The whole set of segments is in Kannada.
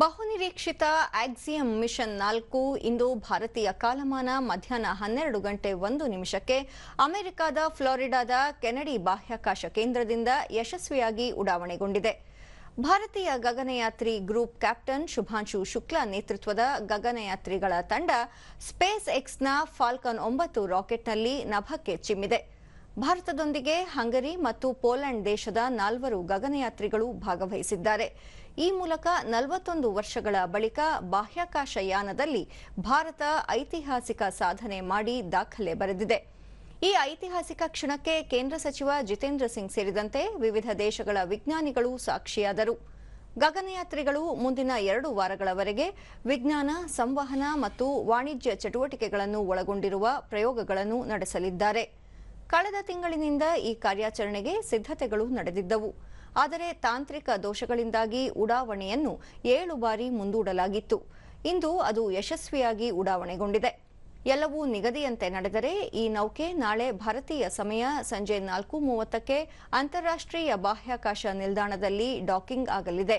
ಬಹುನಿರೀಕ್ಷಿತ ಆಕ್ಸಿಯಂ ಮಿಷನ್ ನಾಲ್ಕು ಇಂದು ಭಾರತೀಯ ಕಾಲಮಾನ ಮಧ್ಯಾಹ್ನ ಹನ್ನೆರಡು ಗಂಟೆ ಒಂದು ನಿಮಿಷಕ್ಕೆ ಅಮೆರಿಕದ ಫ್ಲೋರಿಡಾದ ಕೆನಡಿ ಬಾಹ್ಯಾಕಾಶ ಕೇಂದ್ರದಿಂದ ಯಶಸ್ವಿಯಾಗಿ ಉಡಾವಣೆಗೊಂಡಿದೆ. ಭಾರತೀಯ ಗಗನಯಾತ್ರಿ ಗ್ರೂಪ್ ಕ್ಯಾಪ್ಟನ್ ಶುಭಾಂಶು ಶುಕ್ಲಾ ನೇತೃತ್ವದ ಗಗನಯಾತ್ರಿಗಳ ತಂಡ ಸ್ಪೇಸ್ ಎಕ್ಸ್ನ ಫಾಲ್ಕನ್ ಒಂಬತ್ತು ರಾಕೆಟ್ನಲ್ಲಿ ನಭಕ್ಕೆ ಚಿಮ್ಮಿದೆ. ಭಾರತದೊಂದಿಗೆ ಹಂಗರಿ ಮತ್ತು ಪೋಲೆಂಡ್ ದೇಶದ ನಾಲ್ವರು ಗಗನಯಾತ್ರಿಗಳು ಭಾಗವಹಿಸಿದ್ದಾರೆ. ಈ ಮೂಲಕ ನಲವತ್ತೊಂದು ವರ್ಷಗಳ ಬಳಿಕ ಬಾಹ್ಯಾಕಾಶ ಯಾನದಲ್ಲಿ ಭಾರತ ಐತಿಹಾಸಿಕ ಸಾಧನೆ ಮಾಡಿ ದಾಖಲೆ ಬರೆದಿದೆ. ಈ ಐತಿಹಾಸಿಕ ಕ್ಷಣಕ್ಕೆ ಕೇಂದ್ರ ಸಚಿವ ಜಿತೇಂದ್ರ ಸಿಂಗ್ ಸೇರಿದಂತೆ ವಿವಿಧ ದೇಶಗಳ ವಿಜ್ಞಾನಿಗಳು ಸಾಕ್ಷಿಯಾದರು. ಗಗನಯಾತ್ರಿಗಳು ಮುಂದಿನ ಎರಡು ವಾರಗಳವರೆಗೆ ವಿಜ್ಞಾನ, ಸಂವಹನ ಮತ್ತು ವಾಣಿಜ್ಯ ಚಟುವಟಿಕೆಗಳನ್ನು ಒಳಗೊಂಡಿರುವ ಪ್ರಯೋಗಗಳನ್ನು ನಡೆಸಲಿದ್ದಾರೆ. ಕಳೆದ ತಿಂಗಳಿನಿಂದ ಈ ಕಾರ್ಯಾಚರಣೆಗೆ ಸಿದ್ಧತೆಗಳು ನಡೆದಿದ್ದವು. ಆದರೆ ತಾಂತ್ರಿಕ ದೋಷಗಳಿಂದಾಗಿ ಉಡಾವಣೆಯನ್ನು ಏಳು ಬಾರಿ ಮುಂದೂಡಲಾಗಿತ್ತು. ಇಂದು ಅದು ಯಶಸ್ವಿಯಾಗಿ ಉಡಾವಣೆಗೊಂಡಿದೆ. ಎಲ್ಲವೂ ನಿಗದಿಯಂತೆ ನಡೆದರೆ ಈ ನೌಕೆ ನಾಳೆ ಭಾರತೀಯ ಸಮಯ ಸಂಜೆ ನಾಲ್ಕು ಮೂವತ್ತಕ್ಕೆ ಅಂತಾರಾಷ್ಟ್ರೀಯ ಬಾಹ್ಯಾಕಾಶ ನಿಲ್ದಾಣದಲ್ಲಿ ಡಾಕಿಂಗ್ ಆಗಲಿದೆ.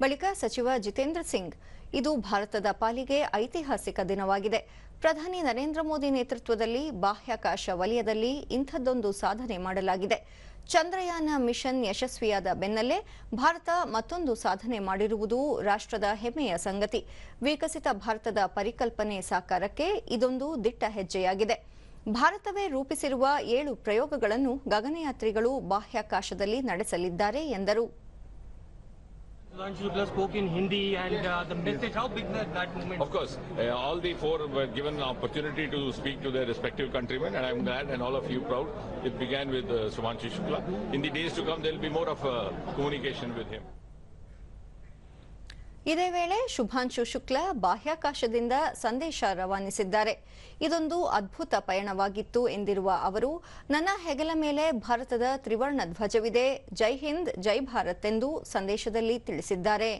ಬಳಿಕ ಸಚಿವ ಜಿತೇಂದ್ರ ಸಿಂಗ್, ಇದು ಭಾರತದ ಪಾಲಿಗೆ ಐತಿಹಾಸಿಕ ದಿನವಾಗಿದೆ. ಪ್ರಧಾನಿ ನರೇಂದ್ರ ಮೋದಿ ನೇತೃತ್ವದಲ್ಲಿ ಬಾಹ್ಯಾಕಾಶ ವಲಯದಲ್ಲಿ ಇಂಥದ್ದೊಂದು ಸಾಧನೆ ಮಾಡಲಾಗಿದೆ. ಚಂದ್ರಯಾನ ಮಿಷನ್ ಯಶಸ್ವಿಯಾದ ಬೆನ್ನಲ್ಲೇ ಭಾರತ ಮತ್ತೊಂದು ಸಾಧನೆ ಮಾಡಿರುವುದು ರಾಷ್ಟ್ರದ ಹೆಮ್ಮೆಯ ಸಂಗತಿ. ವಿಕಸಿತ ಭಾರತದ ಪರಿಕಲ್ಪನೆ ಸಾಕಾರಕ್ಕೆ ಇದೊಂದು ದಿಟ್ಟ ಹೆಜ್ಜೆಯಾಗಿದೆ. ಭಾರತವೇ ರೂಪಿಸಿರುವ ಏಳು ಪ್ರಯೋಗಗಳನ್ನು ಗಗನಯಾತ್ರಿಗಳು ಬಾಹ್ಯಾಕಾಶದಲ್ಲಿ ನಡೆಸಲಿದ್ದಾರೆ ಎಂದರು. Shukla spoke in Hindi and uh, the message, how big that, that movement Of course, uh, all the four were given an opportunity to speak to their respective countrymen, and I'm glad and all of you proud. It began with uh, Sumanshi Shukla. In the days to come, there will be more of a communication with him. ಇದೇ ವೇಳೆ ಶುಭಾಂಶು ಶುಕ್ಲಾ ಬಾಹ್ಯಾಕಾಶದಿಂದ ಸಂದೇಶ ರವಾನಿಸಿದ್ದಾರೆ. ಇದೊಂದು ಅದ್ಭುತ ಪಯಣವಾಗಿತ್ತು ಎಂದಿರುವ ಅವರು, ನನ್ನ ಹೆಗಲ ಮೇಲೆ ಭಾರತದ ತ್ರಿವರ್ಣ ಧ್ವಜವಿದೆ. ಜೈ ಹಿಂದ್, ಜೈ ಭಾರತ್ ಎಂದು ಸಂದೇಶದಲ್ಲಿ ತಿಳಿಸಿದ್ದಾರೆ.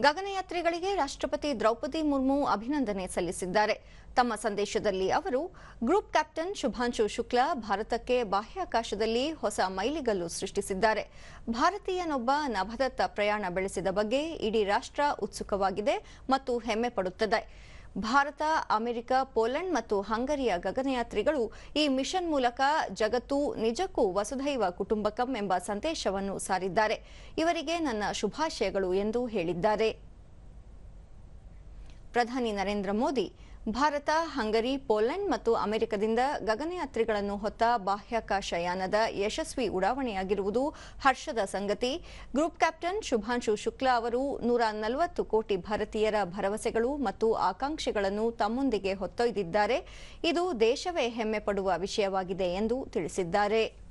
ಗಗನಯಾತ್ರಿಗಳಿಗೆ ರಾಷ್ಟ್ರಪತಿ ದ್ರೌಪದಿ ಮುರ್ಮು ಅಭಿನಂದನೆ ಸಲ್ಲಿಸಿದ್ದಾರೆ. ತಮ್ಮ ಸಂದೇಶದಲ್ಲಿ ಅವರು, ಗ್ರೂಪ್ ಕ್ಯಾಪ್ಟನ್ ಶುಭಾಂಶು ಶುಕ್ಲಾ ಭಾರತಕ್ಕೆ ಬಾಹ್ಯಾಕಾಶದಲ್ಲಿ ಹೊಸ ಮೈಲಿಗಲ್ಲು ಸೃಷ್ಟಿಸಿದ್ದಾರೆ. ಭಾರತೀಯನೊಬ್ಬ ನಭದತ್ತ ಪ್ರಯಾಣ ಬೆಳೆಸಿದ ಬಗ್ಗೆ ಇಡೀ ರಾಷ್ಟ್ರ ಉತ್ಸುಕವಾಗಿದೆ ಮತ್ತು ಹೆಮ್ಮೆ ಪಡುತ್ತದೆ. ಭಾರತ, ಅಮೆರಿಕ, ಪೋಲೆಂಡ್ ಮತ್ತು ಹಂಗರಿಯ ಗಗನಯಾತ್ರಿಗಳು ಈ ಮಿಷನ್ ಮೂಲಕ ಜಗತ್ತು, ನಿಜಕ್ಕೂ ವಸುಧೈವ ಕುಟುಂಬಕಂ ಎಂಬ ಸಂದೇಶವನ್ನು ಸಾರಿದ್ದಾರೆ. ಇವರಿಗೆ ನನ್ನ ಶುಭಾಶಯಗಳು ಎಂದು ಹೇಳಿದ್ದಾರೆ. ಪ್ರಧಾನಿ ನರೇಂದ್ರ ಮೋದಿ ಭಾರತ, ಹಂಗರಿ, ಪೋಲೆಂಡ್ ಮತ್ತು ಅಮೆರಿಕದಿಂದ ಗಗನಯಾತ್ರಿಗಳನ್ನು ಹೊತ್ತ ಬಾಹ್ಯಾಕಾಶ ಯಾನದ ಯಶಸ್ವಿ ಉಡಾವಣೆಯಾಗಿರುವುದು ಹರ್ಷದ ಸಂಗತಿ. ಗ್ರೂಪ್ ಕ್ಯಾಪ್ಟನ್ ಶುಭಾಂಶು ಶುಕ್ಲಾ ಅವರು ನೂರ ನಲವತ್ತು ಕೋಟಿ ಭಾರತೀಯರ ಭರವಸೆಗಳು ಮತ್ತು ಆಕಾಂಕ್ಷೆಗಳನ್ನು ತಮ್ಮೊಂದಿಗೆ ಹೊತ್ತೊಯ್ದಿದ್ದಾರೆ. ಇದು ದೇಶವೇ ಹೆಮ್ಮೆ ಪಡುವ ವಿಷಯವಾಗಿದೆ ಎಂದು ತಿಳಿಸಿದ್ದಾರೆ.